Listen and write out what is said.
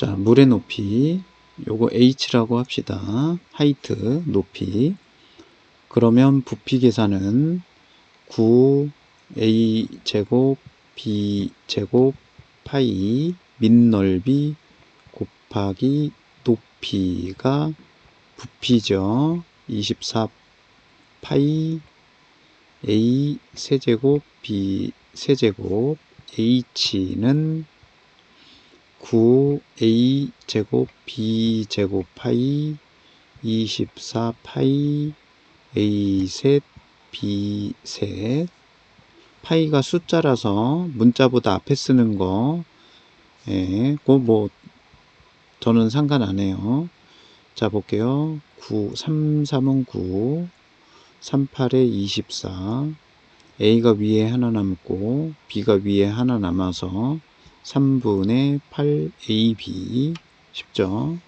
자, 물의 높이. 요거 h라고 합시다. 하이트, 높이. 그러면 부피 계산은 9a 제곱 b 제곱 파이 밑넓이 곱하기 높이가 부피죠. 24 파이 a 세제곱 b 세제곱 h는 9a 제곱 b 제곱 파이 24 파이 a 셋 b 셋 파이가 숫자라서 문자보다 앞에 쓰는 거 예, 그뭐 저는 상관 안 해요. 자 볼게요. 9 3 3은 9 38에 24 A가 위에 하나 남고 B가 위에 하나 남아서 3분의 8 AB 쉽죠?